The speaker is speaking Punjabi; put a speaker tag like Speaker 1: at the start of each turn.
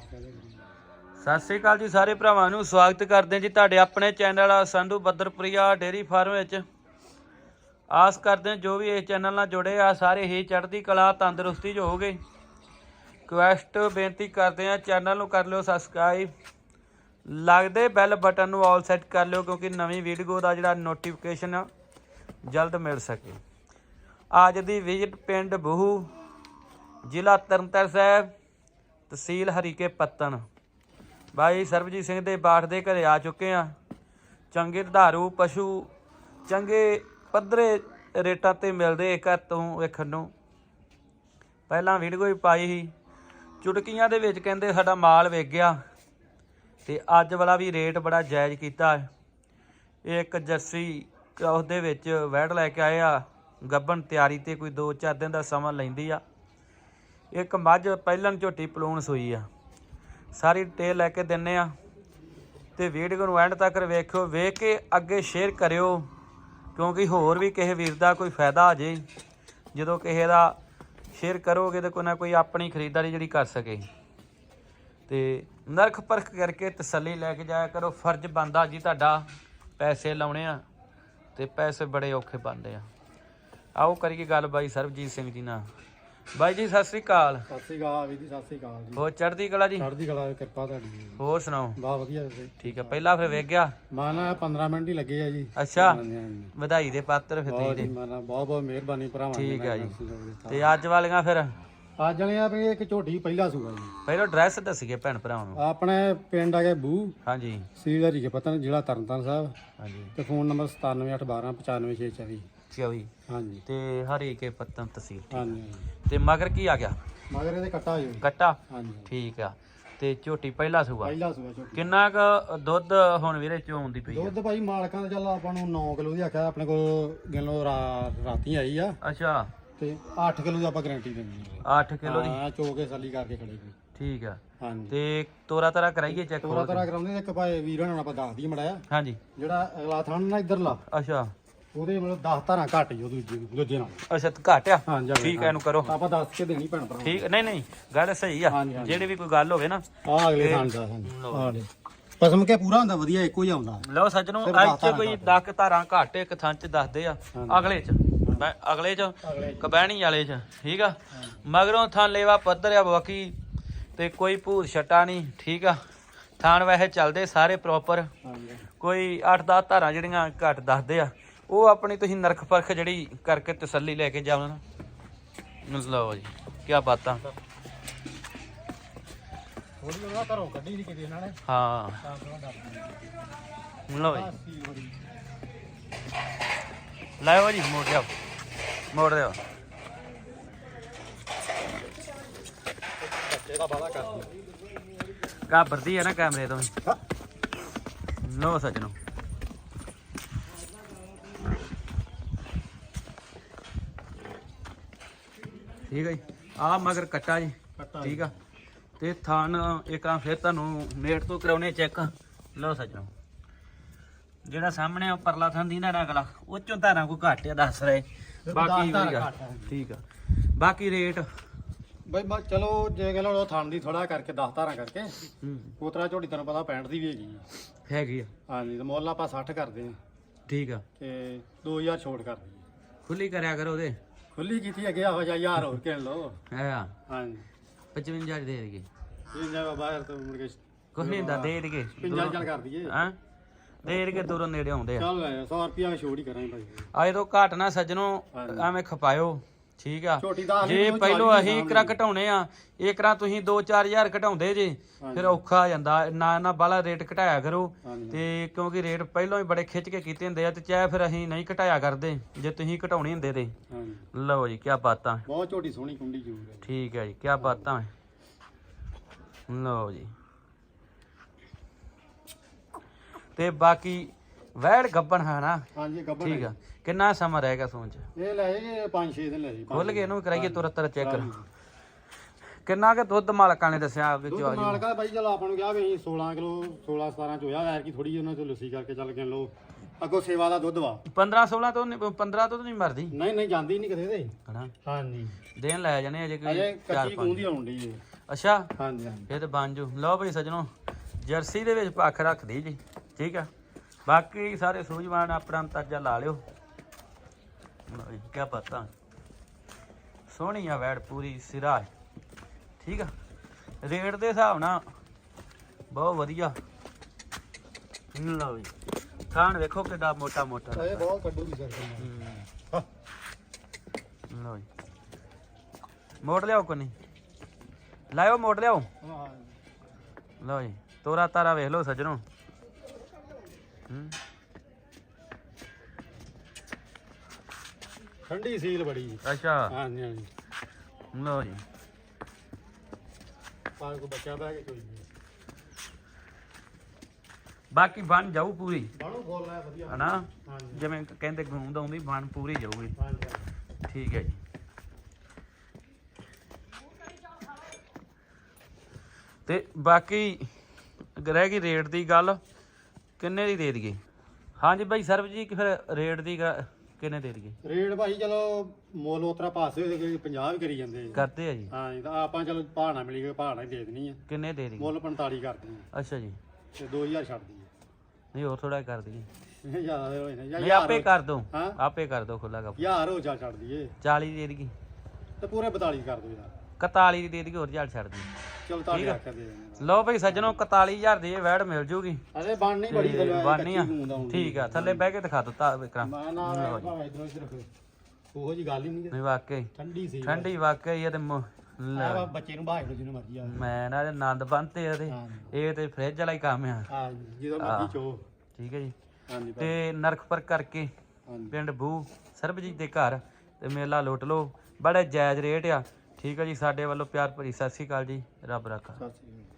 Speaker 1: ਸਤਿ ਸ੍ਰੀ ਅਕਾਲ ਜੀ ਸਾਰੇ ਭਰਾਵਾਂ ਨੂੰ, ਸਵਾਗਤ ਕਰਦੇ ਹਾਂ ਜੀ ਤੁਹਾਡੇ ਆਪਣੇ channel Sandhu Badarpriya dairy farm ਵਿੱਚ। ਆਸ ਕਰਦੇ ਹਾਂ ਜੋ ਵੀ ਇਸ ਚੈਨਲ ਨਾਲ ਜੁੜੇ ਆ, ਸਾਰੇ ਹੀ ਚੜ੍ਹਦੀ ਕਲਾ, ਤੰਦਰੁਸਤੀ 'ਚ ਹੋਗੇ, ਰਿਕੁਐਸਟ ਬੇਨਤੀ ਕਰਦੇ ਹਾਂ, ਚੈਨਲ ਨੂੰ ਕਰ ਲਿਓ ਸਬਸਕ੍ਰਾਈਬ। ਲੱਗਦੇ ਬੈਲ ਬਟਨ ਨੂੰ ਆਲ ਸੈੱਟ ਕਰ ਲਿਓ, ਕਿਉਂਕਿ ਨਵੀਂ ਵੀਡੀਓ ਦਾ ਜਿਹੜਾ ਨੋਟੀਫਿਕੇਸ਼ਨ ਆ, ਜਲਦ ਮਿਲ ਸਕੇ। ਅੱਜ ਦੀ ਵਿਜ਼ਿਟ ਪਿੰਡ ਬਹੂ, ਜ਼ਿਲ੍ਹਾ ਤਰਨਤਾਰਨ ਸਾਹਿਬ। ਤਹਿਸੀਲ ਹਰੀਕੇ ਪੱਤਨ ਬਾਈ ਸਰਬਜੀਤ ਸਿੰਘ ਦੇ ਬਾਠ ਦੇ ਘਰੇ ਆ ਚੁੱਕੇ ਆ ਚੰਗੇ ਧਾਰੂ ਪਸ਼ੂ, ਚੰਗੇ ਪੱਧਰੇ ਰੇਟਾਂ ਤੇ ਮਿਲਦੇ ਘਰ ਤੋਂ ਵੇਖਣ ਨੂੰ। ਪਹਿਲਾਂ ਵੀਡੀਓ ਵੀ ਪਾਈ ਸੀ। ਚੁਟਕੀਆਂ ਦੇ ਵਿੱਚ ਕਹਿੰਦੇ ਸਾਡਾ ਮਾਲ ਵੇਚ ਗਿਆ ਤੇ ਅੱਜ ਵਾਲਾ ਵੀ ਰੇਟ ਬੜਾ ਜਾਇਜ਼ ਕੀਤਾ ਇਹ ਇੱਕ ਜਰਸੀ ਕ੍ਰਾਸ ਦੇ ਵਿੱਚ ਵੈੜ ਲੈ ਕੇ ਆਏ ਆ। ਗੱਬਨ ਤਿਆਰੀ ਤੇ ਕੋਈ 2-4 ਦਿਨ ਦਾ ਸਮਾਂ ਲੈਂਦੀ ਆ। ਇੱਕ ਮੱਝ ਪਹਿਲਾਂ ਝੋਟੀ ਪਲੂਣ ਸੂਈ ਆ। ਸਾਰੀ ਡਿਟੇਲ ਲੈ ਕੇ ਦਿੰਨੇ ਆ। ਤੇ ਵੀਡੀਓ ਨੂੰ ਐਂਡ ਤੱਕ ਵੇਖਿਓ, ਵੇਖ ਕੇ ਅੱਗੇ ਸ਼ੇਅਰ ਕਰਿਓ, ਕਿਉਂਕਿ ਹੋਰ ਵੀ ਕਿਸੇ ਵੀਰ ਦਾ ਕੋਈ ਫਾਇਦਾ ਆ ਜੇ। ਜਦੋਂ ਕਿਸੇ ਦਾ ਸ਼ੇਅਰ ਕਰੋਗੇ ਤਾਂ ਕੋਈ ਨਾ ਕੋਈ ਆਪਣੀ ਖਰੀਦਦਾਰੀ ਜਿਹੜੀ ਕਰ ਸਕੇ। ਤੇ ਨਰਖ ਪਰਖ ਕਰਕੇ ਤਸੱਲੀ ਲੈ ਕੇ ਜਾਇਆ ਕਰੋ। ਫਰਜ਼ ਬੰਦਾ ਜੀ ਤੁਹਾਡਾ ਪੈਸੇ ਲਾਉਣੇ ਆ ਤੇ ਪੈਸੇ ਬੜੇ ਔਖੇ ਬਣਦੇ ਆ। ਆਓ ਕਰੀਏ ਗੱਲ ਬਾਈ ਸਰਬਜੀਤ ਸਿੰਘ ਜੀ ਨਾਲ। ਬਾਈ ਜੀ ਸਤਿ ਸ੍ਰੀ ਅਕਾਲ।
Speaker 2: ਸਤਿ ਸ੍ਰੀ ਅਕਾਲ ਵੀਰ ਜੀ ਸਤਿ ਸ੍ਰੀ ਅਕਾਲ ਜੀ।
Speaker 1: ਹੋਰ ਚੜ੍ਹਦੀ ਕਲਾ ਜੀ?
Speaker 2: ਚੜ੍ਹਦੀ ਕਲਾ ਦੀ ਕਿਰਪਾ ਤੁਹਾਡੀ
Speaker 1: ਹੋਰ ਸੁਣਾਓ?
Speaker 2: ਬਾ ਵਧੀਆ ਤੁਸੀਂ
Speaker 1: ਠੀਕ ਹੈ ਪਹਿਲਾਂ ਫਿਰ ਵੇਖ ਗਿਆ?
Speaker 2: ਮਾਨਾ 15 ਮਿੰਟ ਹੀ ਲੱਗੇ ਆ ਜੀ।
Speaker 1: ਅੱਛਾ ਵਧਾਈ ਦੇ ਪਾਤਰ ਫਿਰ ਤੁਸੀਂ ਦੇ
Speaker 2: ਮਾਨਾ ਬਹੁਤ ਬਹੁਤ ਮਿਹਰਬਾਨੀ ਭਰਾਵਾਂ ਦੀ
Speaker 1: ਠੀਕ ਹੈ ਜੀ। ਤੇ ਅੱਜ ਵਾਲੀਆਂ ਫਿਰ?
Speaker 2: ਅੱਜ ਵਾਲੀਆਂ ਵੀ ਇੱਕ ਝੋਟੀ ਪਹਿਲਾ ਸੂਗਾ ਜੀ।
Speaker 1: ਪਹਿਲਾਂ ਐਡਰੈਸ ਦੱਸੀਏ ਭੈਣ ਭਰਾਵਾਂ ਨੂੰ।
Speaker 2: ਆਪਣੇ ਪਿੰਡ ਆ ਗਏ ਬੂ।
Speaker 1: ਹਾਂਜੀ।
Speaker 2: ਸੀਲਦਾਰੀ ਕੇ ਪਤਾ ਨਹੀਂ ਜ਼ਿਲ੍ਹਾ ਤਰਨਤਾਰਨ ਸਾਹਿਬ।
Speaker 1: ਹਾਂਜੀ।
Speaker 2: ਤੇ ਫੋਨ ਨੰਬਰ 97812955624
Speaker 1: 24
Speaker 2: ਹਾਂਜੀ।
Speaker 1: ਤੇ ਹਰੀਕੇ ਪੱਤਨ ਤਹਿਸੀਲ ਤੇ ਮਗਰ ਕੀ ਆ ਗਿਆ?
Speaker 2: ਮਗਰ ਇਹਦੇ ਕੱਟਾ ਆਇਓ
Speaker 1: ਕੱਟਾ?
Speaker 2: ਹਾਂਜੀ
Speaker 1: ਠੀਕ ਆ। ਤੇ ਝੋਟੀ ਪਹਿਲਾ ਸੂਆ?
Speaker 2: ਪਹਿਲਾ ਸੂਆ ਝੋਟੀ।
Speaker 1: ਕਿੰਨਾ ਕ ਦੁੱਧ ਹੁਣ ਵੀਰੇ ਚੋਣ ਦੀ ਪਈ
Speaker 2: ਦੁੱਧ ਭਾਈ ਮਾਲਕਾਂ ਦਾ ਚੱਲ ਆਪਾਂ ਨੂੰ 9 ਕਿਲੋ ਦੀ ਆਖਿਆ ਆਪਣੇ ਕੋਲ ਗਿਣ ਲਓ ਰਾਤੀ ਆਈ ਆ।
Speaker 1: ਅੱਛਾ।
Speaker 2: ਤੇ 8 ਕਿਲੋ ਦੀ ਆਪਾਂ ਗਾਰੰਟੀ ਦਿੰਦੇ
Speaker 1: 8 ਕਿਲੋ ਦੀ?
Speaker 2: ਹਾਂ ਚੋ ਕੇ ਸਾਲੀ ਕਰਕੇ ਖੜੇ ਜੀ।
Speaker 1: ਠੀਕ ਆ।
Speaker 2: ਹਾਂਜੀ।
Speaker 1: ਤੇ ਤੋਰਾ ਤਰਾ ਕਰਾਈਏ ਚੈੱਕ
Speaker 2: ਤੋਰਾ ਤੋਰਾ ਕਰਾਉਂਦੇ ਇੱਕ ਭਾਈ ਵੀਰ ਹੋਣਾ ਆਪਾਂ ਦੱਸ ਮੜਾਇਆ
Speaker 1: ਹਾਂਜੀ।
Speaker 2: ਜਿਹੜਾ ਅਗਲਾ ਥਣ ਨਾ ਇੱਧਰ ਲਾ
Speaker 1: ਅੱਛਾ।
Speaker 2: ਉਹਦੇ ਮਤਲਬ 10 ਧਾਰਾਂ ਘੱਟ ਜੋ ਦੂਜੇ ਦੂਜੇ ਨਾਲ।
Speaker 1: ਅੱਛਾ ਤੇ ਘੱਟ ਆ?
Speaker 2: ਹਾਂਜੀ
Speaker 1: ਠੀਕ ਆ ਇਹਨੂੰ ਕਰੋ।
Speaker 2: ਆਪਾਂ ਦੱਸ ਕੇ ਦੇਣੀ ਭੈਣ ਭਰਾ
Speaker 1: ਠੀਕ ਨਹੀਂ ਨਹੀਂ ਗੱਲ ਸਹੀ ਆ।
Speaker 2: ਹਾਂਜੀ, ਹਾਂਜੀ।
Speaker 1: ਜਿਹੜੀ ਵੀ ਕੋਈ ਗੱਲ ਹੋਵੇ ਨਾ
Speaker 2: ਆ ਅਗਲੇ ਥਣ ਦਾ ਹਾਂਜੀ। ਆ ਲੈ ਪਸਮ ਕੇ ਪੂਰਾ ਹੁੰਦਾ ਵਧੀਆ ਇੱਕੋ ਹੀ ਆਉਂਦਾ
Speaker 1: ਲਓ ਸੱਜਣੋ
Speaker 2: ਸਿਰਫ ਦਸ
Speaker 1: ਅੱਜ 'ਚ ਕੋਈ 10 ਧਾਰਾਂ ਘੱਟ ਇੱਕ ਥਾਂ ਚ ਦੱਸਦੇ ਆ
Speaker 2: ਹਾਂਜੀ।
Speaker 1: ਅਗਲੇ ਚ। ਮੈਂ ਅਗਲੇ ਚ
Speaker 2: ਅਗਲੇ
Speaker 1: ਕਬੈਣੀ ਵਾਲੇ ਚ ਠੀਕ ਆ? ਮਗਰੋਂ ਥਾਂ ਲੇਵਾ ਪੱਧਰ ਆ ਬਾਕੀ ਤੇ ਕੋਈ ਭੂਤ ਛਟਾ ਨਹੀਂ ਠੀਕ ਆ? ਥਾਣ ਵੈਸੇ ਚੱਲਦੇ ਸਾਰੇ ਪ੍ਰੋਪਰ ਕੋਈ 8-10 ਧਾਰਾਂ ਜਿਹੜੀਆਂ ਘੱਟ ਦੱਸਦੇ ਆ ਉਹ ਆਪਣੀ ਤੁਸੀਂ ਨਰਖ ਪਰਖ ਜਿਹੜੀ ਕਰਕੇ ਤਸੱਲੀ ਲੈ ਕੇ ਜਾਓ ਨਾ। ਲਓ ਜੀ ਕੀ ਬਾਤਾਂ
Speaker 2: ਥੋੜੀ ਉਹਨਾਂ ਘਰੋਂ ਕੱਢੀ ਸੀ ਕਿਤੇ ਇਹਨਾਂ ਨੇ।
Speaker 1: ਹਾਂ।
Speaker 2: ਤਾਂ ਥੋੜਾ ਡਰ
Speaker 1: ਲਓ ਜੀ। ਲਾਓ ਜੀ ਮੋੜ ਦਿਓ ਮੋੜ ਦਿਓ ਘਾਬਰਦੀ ਹੈ ਨਾ ਕੈਮਰੇ ਤੋਂ ਲੋ ਸੱਜਣੋ। ਠੀਕ ਹੈ ਜੀ। ਆ ਮਗਰ ਕੱਟਾ ਜੀ। ਠੀਕ ਆ। ਤੇ ਥਾਨ ਇਕਾਂ ਫਿਰ ਤੁਹਾਨੂੰ ਨੇੜ ਤੋਂ ਕਰਾਉਣੇ ਚੈੱਕ। ਲਓ ਸੱਜਣੋ। ਜਿਹੜਾ ਸਾਹਮਣੇ ਆ ਪਰਲਾ ਥਾਂ ਦੀ ਨਾ ਅਗਲਾ ਉਹ ਚੋਂ ਧਾਰਾਂ ਕੋਈ ਘੱਟ ਆ ਦੱਸ ਰਹੇ। ਬਾਕੀ ਵਧੀਆ।
Speaker 2: ਆ।
Speaker 1: ਠੀਕ ਆ। ਬਾਕੀ ਰੇਟ।
Speaker 2: ਬਈ ਮੈਂ ਚਲੋ ਜੇ ਕਹ ਲਓ ਥਣ ਦੀ ਥੋੜਾ ਕਰਕੇ 10 ਧਾਰਾਂ ਕਰਕੇ ਉਤਰਾ ਝੋਟੀ ਤੁਹਾਨੂੰ ਪਤਾ 65 ਦੀ ਵੀ ਹੈਗੀ ਆ।
Speaker 1: ਹੈਗੀ ਆ।
Speaker 2: ਹਾਂਜੀ ਤੇ ਮੁੱਲ ਆਪਾਂ 60 ਕਰਦੇ ਆ।
Speaker 1: ਠੀਕ ਆ।
Speaker 2: ਤੇ 2000 ਛੋਟ ਕਰ ਦਈਏ।
Speaker 1: ਖੁੱਲੀ ਕਰਿਆ ਕਰੋ ਉਹਦੇ।
Speaker 2: ਖੁੱਲੀ ਕੀਤੀ ਅੱਗੇ ਆਹੋ ਜਾ ਯਾਰ ਹੋਰ ਕਿਣ ਲਓ।
Speaker 1: ਹੈ
Speaker 2: ਹਾਂਜੀ।
Speaker 1: 55 ਦੇ ਦੇਗੇ
Speaker 2: ਇਹ ਜਗ੍ਹਾ ਬਾਹਰ ਤੋਂ ਮੁੜ ਕੇ
Speaker 1: ਕੁਛ ਨਹੀਂ ਹੁੰਦਾ ਦੇ ਦੇਗੇ
Speaker 2: 50 ਚੱਲ ਕਰ ਦਈਏ।
Speaker 1: ਹਾਂ? ਦੇ ਦੇਗੇ ਦੂਰੋਂ ਨੇੜੇ ਆਉਂਦੇ ਆ।
Speaker 2: ਚੱਲ 100 ਰੁਪਿਆ ਛੋੜ ਹੀ ਕਰਾਂਗੇ ਭਾਈ।
Speaker 1: ਆਏ ਤੋਂ ਘਾਟ ਨਾ ਸੱਜਣੋ। ਐਵੇਂ ਖਪਾਇਓ। ਠੀਕ ਆ?
Speaker 2: ਦਾ
Speaker 1: ਜੇ ਪਹਿਲੋਂ ਅਸੀਂ ਇਕਰਾ ਘਟਾਉਣੇ ਆ ਇਕਰਾ ਤੁਸੀਂ 2-4000 ਘਟਾਉਂਦੇ ਜੇ ਫਿਰ ਔਖਾ ਆ ਜਾਂਦਾ। ਨਾ ਨਾ ਬਾਲਾ ਰੇਟ ਘਟਾਇਆ ਕਰੋ। ਤੇ ਕਿਉਂਕਿ ਰੇਟ ਪਹਿਲੋਂ ਹੀ ਬੜੇ ਖਿੱਚ ਕੇ ਕੀਤੇ ਹੁੰਦੇ ਆ ਤੇ ਚਾਹੇ ਫਿਰ ਅਸੀਂ ਨਹੀਂ ਘਟਾਇਆ ਕਰਦੇ ਜੇ ਤੁਸੀਂ ਘਟਾਉਣੇ ਹੁੰਦੇ ਤੇ। ਲਓ ਜੀ ਕੀ ਬਾਤਾਂ।
Speaker 2: ਬਹੁਤ ਝੋਟੀ ਸੋਹਣੀ ਕੁੰਡੀ ਜੂਰ ਹੈ।
Speaker 1: ਠੀਕ ਹੈ ਜੀ ਕੀ ਬਾਤਾਂ। ਲਓ ਜੀ। ਤੇ ਬਾਕੀ ਵੈੜ ਗੱਬਣ ਹੈ ਨਾ?
Speaker 2: ਹਾਂਜੀ ਗੱਬਰ
Speaker 1: ਠੀਕ ਆ। ਕਿੰਨਾ ਸਮਾਂ ਰਹੇਗਾ ਸੋਚ
Speaker 2: ਇਹ ਲੈ ਜੇ 5-6 ਦਿਨ ਲੈ ਜੀ
Speaker 1: ਖੁੱਲ ਕੇ ਇਹਨੂੰ? ਕਰਾਈਏ ਤੁਰਤ ਤੁਰ ਚੈੱਕ। ਕਿੰਨਾ ਕਿ ਦੁੱਧ ਮਾਲਕਾਂ ਨੇ ਦੱਸਿਆ ਆਪਦੇ
Speaker 2: ਦੁੱਧ
Speaker 1: ਚੋ
Speaker 2: ਮਾਲਕਾ ਬਾਈ ਚਲ ਆਪਾਂ ਨੂੰ ਕਿਹਾ ਵੀ ਅਸੀਂ 16 ਕਿਲੋ 16 17 ਚ ਹੋਇਆ ਐਰ ਕੀ ਥੋੜੀ ਜਿਹੀ ਉਹਨਾਂ ਤੋਂ ਲੱਸੀ ਕਰਕੇ ਚੱਲ ਕੇ ਲੋ ਅੱਗੋਂ ਸੇਵਾ ਦਾ ਦੁੱਧ ਵਾ।
Speaker 1: 15 16 ਤੋਂ ਨਹੀਂ 15 ਤੋਂ ਨਹੀਂ ਮਰਦੀ?
Speaker 2: ਨਹੀਂ ਨਹੀਂ ਜਾਂਦੀ ਨਹੀਂ ਕਿਤੇ ਤੇ। ਹਾਂਜੀ।
Speaker 1: ਦੇਣ ਲੈ ਜਾਣੇ ਅਜੇ
Speaker 2: ਅਜੇ
Speaker 1: ਕੋਈ ਚਾਰ
Speaker 2: ਕੱਚੀ ਗੂੰਦੀ ਆਉਂਦੀ ਏ।
Speaker 1: ਅੱਛਾ।
Speaker 2: ਹਾਂਜੀ ਹਾਂਜੀ।
Speaker 1: ਇਹ ਤੇ ਬਣ ਜੂ। ਲਓ ਭਾਈ ਸਜਣੋ ਜਰਸੀ ਦੇ ਵਿੱਚ ਪੱਖ ਰੱਖਦੀ ਜੀ। ਠੀਕ ਆ? ਬਾਕੀ ਸਾਰੇ ਸੂਝਵਾਨ ਆਪਣਾ ਅੰਤਰਜਾ ਲਾ ਲਿਓ। ਲਓ ਜੀ ਕੀ ਪਤਾ। ਸੋਹਣੀ ਆ ਵੈੜ ਪੂਰੀ ਸਿਰਾ। ਠੀਕ ਆ? ਰੇਟ ਦੇ ਹਿਸਾਬ ਨਾਲ ਬਹੁਤ ਵਧੀਆ। ਲਓ ਜੀ। ਥਾਣ ਵੇਖੋ ਕਿੱਡਾ ਮੋਟਾ ਮੋਟਾ।
Speaker 2: ਇਹ ਬਹੁਤ ਕੱਢੂਗੀ ਸਰ।
Speaker 1: ਲਓ ਜੀ। ਮੋੜ ਲਿਆਓ ਕੋ ਨਹੀਂ। ਲਾਇਓ ਮੋੜ ਲਿਆਓ। ਲਓ ਜੀ। ਤੋਰਾ ਤਾਰਾ ਵੇਖ ਲਓ ਸੱਜਣੋ।
Speaker 2: ਠੰਡੀ ਸੀਲ ਬੜੀ।
Speaker 1: ਅੱਛਾ।
Speaker 2: ਹਾਂਜੀ ਹਾਂਜੀ।
Speaker 1: ਲਓ ਜੀ।
Speaker 2: ਪਾਲ ਕੋ ਬੱਚਾ ਬਹਿ ਕੇ ਕੋਈ ਨਹੀਂ।
Speaker 1: ਬਾਕੀ ਬਣ ਜਾਊ ਪੂਰੀ।
Speaker 2: ਬਾਣੂ ਬੋਲ ਰਿਹਾ ਵਧੀਆ।
Speaker 1: ਹਨਾ?
Speaker 2: ਹਾਂਜੀ।
Speaker 1: ਜਿਵੇਂ ਕਹਿੰਦੇ ਗੂੰਦ ਆਉਂਦੀ ਬਣ ਪੂਰੀ ਜਾਊਗੀ।
Speaker 2: ਹਾਂਜੀ।
Speaker 1: ਠੀਕ ਹੈ ਜੀ। ਤੇ ਬਾਕੀ ਰਹਿ ਗਈ ਰੇਟ ਦੀ ਗੱਲ। ਕਿੰਨੇ ਦੀ ਦੇ ਦਈਏ? ਹਾਂਜੀ ਬਾਈ ਸਰਬ ਜੀ ਕਿ ਫਿਰ ਰੇਟ ਦੀ ਗ- ਕਿੰਨੇ ਦੇ ਦਈਏ?
Speaker 2: ਰੇਟ ਭਾਈ ਚਲੋ ਮੁੱਲ ਉਤਰਾ ਪਾਸੇ ਹੋਏ ਕਿ 50 ਵੀ ਕਰੀ ਜਾਂਦੇ ਆ।
Speaker 1: ਕਰਦੇ ਆ ਜੀ।
Speaker 2: ਹਾਂਜੀ ਤਾਂ ਆਪਾਂ ਚਲੋ ਭਾਣਾ ਮਿਲੀ ਗਏ ਭਾਣਾ ਹੀ ਦੇ ਦੇਣੀ ਆ।
Speaker 1: ਕਿੰਨੇ ਦੇ ਦਈਏ?
Speaker 2: ਮੁੱਲ 45 ਕਰਦੇ ਆ
Speaker 1: ਅੱਛਾ ਜੀ।
Speaker 2: ਤੇ 2000 ਛੱਡਦੀ
Speaker 1: ਨਹੀਂ ਹੋਰ ਥੋੜਾ ਕਰ ਦਈਏ।
Speaker 2: ਆ ਜ਼ਿਆਦਾ ਜਾਂ
Speaker 1: ਨਹੀਂ ਆਪੇ ਕਰ ਦੋ।
Speaker 2: ਹਾਂ?
Speaker 1: ਆਪੇ ਕਰ ਦੋ ਖੁੱਲਾ ਕੱਪ।
Speaker 2: ਯਾਰ ਹੋ ਜਾ ਛੱਡ ਦਈਏ।
Speaker 1: 40 ਦੀ ਦੇ ਦਈਏ।
Speaker 2: ਤੇ ਪੂਰੇ 42 ਕਰ ਦੋ ਯਾਰ।
Speaker 1: 41 ਦੀ ਦੇ ਦਈਏ ਹੋਰ ਝਾੜ ਛੱਡ ਦਈਏ।
Speaker 2: ਚਲ ਤੁਹਾਡੇ ਆਖਿਆ ਦੇ
Speaker 1: ਲਓ ਭਾਈ ਸੱਜਣੋ 41000 ਦੀ ਇਹ ਵੈੜ ਮਿਲ ਜੂਗੀ।
Speaker 2: ਅਰੇ ਬਣਨੀ ਬੜੀ ਗੱਲ
Speaker 1: ਬਾਨੀ ਆ। ਠੀਕ ਆ ਥੱਲੇ ਬਹਿ ਕੇ ਦਿਖਾ ਦਿੱਤਾ ਵਿਕਰਮ।
Speaker 2: ਮੈਂ ਨਾ ਭਾਵੇਂ ਇਧਰੋਂ ਇੱਧਰ ਰੱਖੋ ਉਹੋ ਜੀ ਗੱਲ ਹੀ ਨਹੀਂ
Speaker 1: ਨਹੀਂ ਵਾਕਈ।
Speaker 2: ਠੰਡੀ ਸੀ।
Speaker 1: ਠੰਡੀ ਵਾਕਈ ਇਹ ਤੇ ਮ- ਲੈ,
Speaker 2: ਆ ਬੱਚੇ ਨੂੰ ਬਾਹਰ ਜਿਹਨੂੰ ਮਰਜ਼ੀ ਆ।
Speaker 1: ਮੈਂ ਨਾ ਆਨੰਦ ਬੰਤੇ ਇਹਦੇ।
Speaker 2: ਹਾਂ
Speaker 1: ਇਹ ਤੇ ਫ੍ਰਿਜ ਵਾਲਾ ਹੀ ਕੰਮ ਆ।
Speaker 2: ਹਾਂ ਜਦੋਂ ਮਰਜ਼ੀ ਚੋ।
Speaker 1: ਠੀਕ ਹੈ ਜੀ।
Speaker 2: ਹਾਂਜੀ ਭਾਈ,
Speaker 1: ਤੇ ਨਰਖ ਪਰ ਕਰਕੇ
Speaker 2: ਹਾਂਜੀ
Speaker 1: ਪਿੰਡ ਬੂ ਸਰਬਜੀਤ ਦੇ ਘਰ ਤੇ ਮੇਲਾ ਲੁੱਟ ਲਓ। ਬੜੇ ਜਾਇਜ਼ ਰੇਟ ਆ। ਠੀਕ ਹੈ ਜੀ, ਸਾਡੇ ਵੱਲੋਂ ਪਿਆਰ ਭਰੀ ਸਤਿ ਸ਼੍ਰੀ ਅਕਾਲ ਜੀ, ਰੱਬ ਰੱਖਾ।
Speaker 2: ਸਤਿ ਸ੍ਰੀ ਅਕਾਲ।